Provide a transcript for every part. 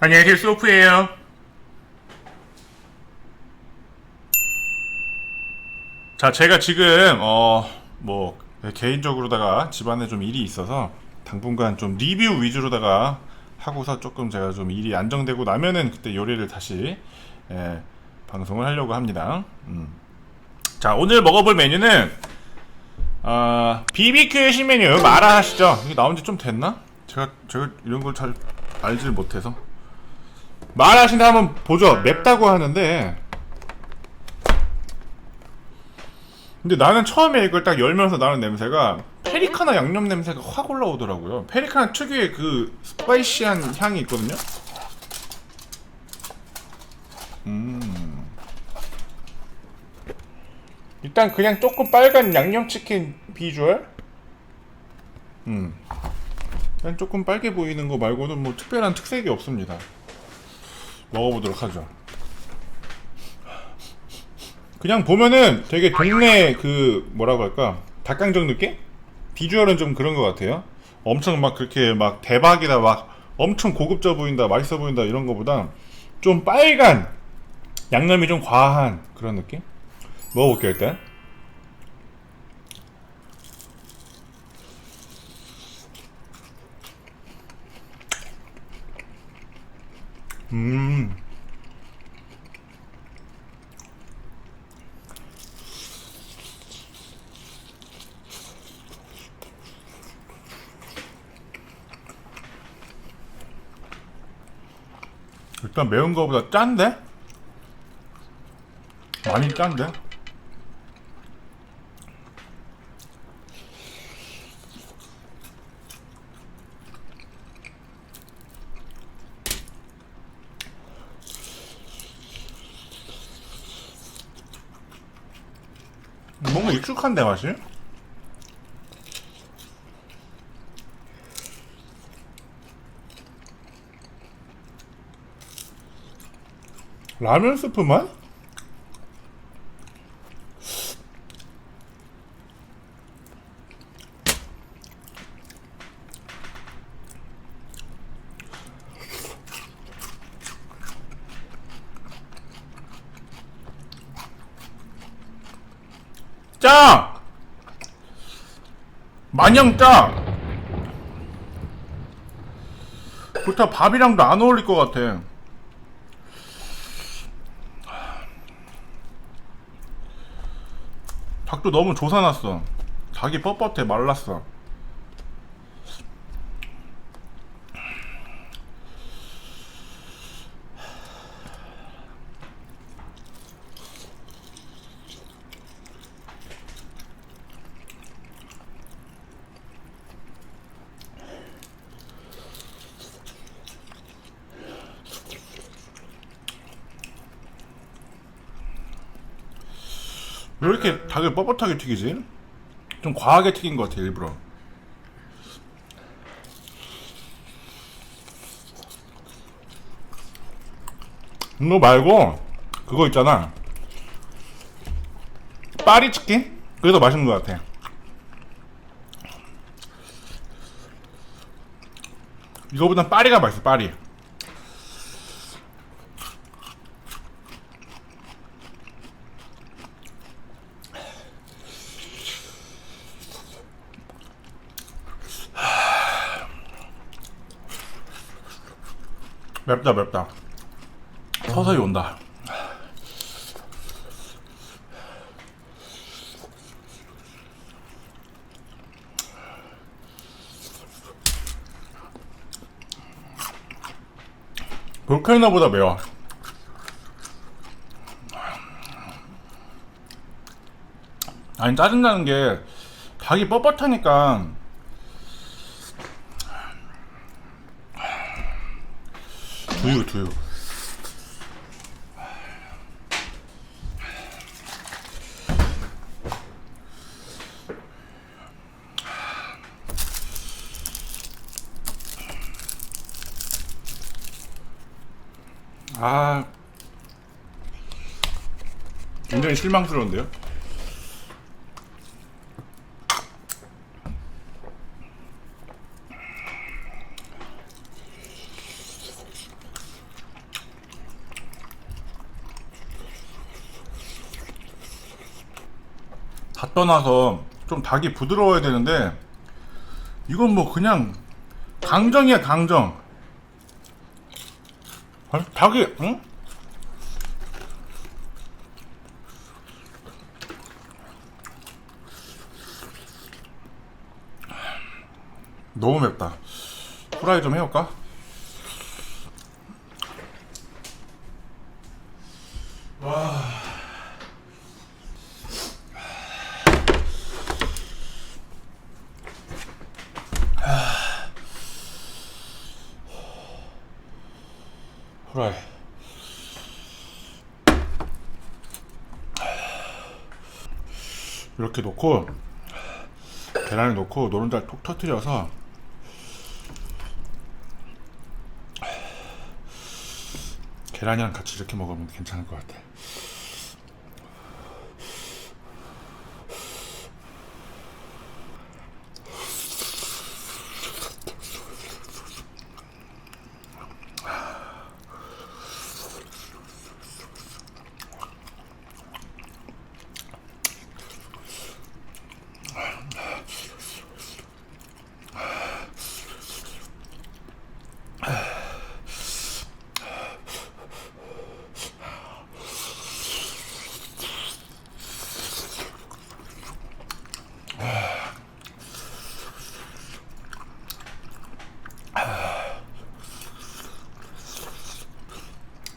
안녕하세요 소프예요. 자 제가 지금 어 뭐 개인적으로다가 집안에 좀 일이 있어서 당분간 좀 리뷰 위주로다가 하고서 조금 제가 좀 일이 안정되고 나면은 그때 요리를 다시 예, 방송을 하려고 합니다. 음. 자 오늘 먹어볼 메뉴는 아 BBQ 신메뉴. 마라 하시죠. 이게 나온 지 좀 됐나? 제가 제가 이런 걸 잘 알지를 못해서 말하신다 한번 보죠. 맵다고 하는데. 근데 나는 처음에 이걸 딱 열면서 나는 냄새가 페리카나 양념 냄새가 확 올라오더라고요. 페리카나 특유의 그 스파이시한 향이 있거든요. 음. 일단 그냥 조금 빨간 양념치킨 비주얼. 음. 그냥 조금 빨개 보이는 거 말고는 뭐 특별한 특색이 없습니다. 먹어보도록 하죠. 그냥 보면은 되게 동네 그 뭐라고 할까 닭강정 느낌? 비주얼은 좀 그런 것 같아요. 엄청 막 그렇게 막 대박이다 막 엄청 고급져 보인다 맛있어 보인다 이런 거보다 좀 빨간 양념이 좀 과한 그런 느낌? 먹어볼게요 일단. 음. 일단 매운 거보다 짠데? 많이 짠데? 뭔가 익숙한데 맛이? 라면 스프 맛? 짜! 마냥 짜! 그렇다 밥이랑도 안 어울릴 것 같아. 닭도 너무 조사났어. 닭이 뻣뻣해 말랐어. 왜 이렇게 닭을 뻣뻣하게 튀기지? 좀 과하게 튀긴 것 같아 일부러 이거 말고 그거 있잖아 파리 치킨? 그게 더 맛있는 것 같아 이거보단 파리가 맛있어 파리 맵다 맵다. 서서히 온다. 볼카노보다 매워. 아니 짜증나는 게 닭이 뻣뻣하니까 두유 두유. 아 굉장히 실망스러운데요 다 떠나서 좀 닭이 부드러워야 되는데 이건 뭐 그냥 강정이야 강정 아니, 닭이 응? 너무 맵다 후라이 좀 해올까? 후라이 이렇게 놓고 계란을 놓고 노른자를 톡 터트려서 계란이랑 같이 이렇게 먹으면 괜찮을 것 같아.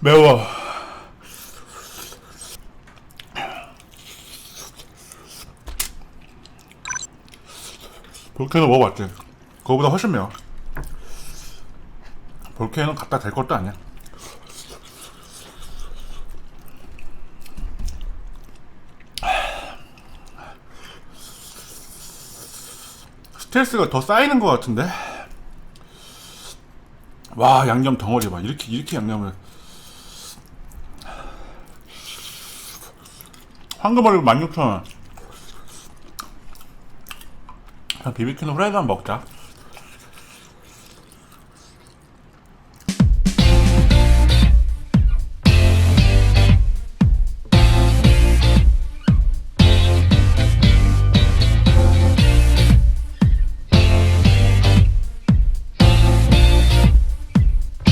매워. 볼케노 먹어봤지? 그거보다 훨씬 매워. 볼케노는 갖다 댈 것도 아니야. 스트레스가 더 쌓이는 것 같은데? 와, 양념 덩어리 봐. 이렇게, 이렇게 양념을. 황금어리 16,000원. 그냥 비비큐는 후라이드 한 먹자.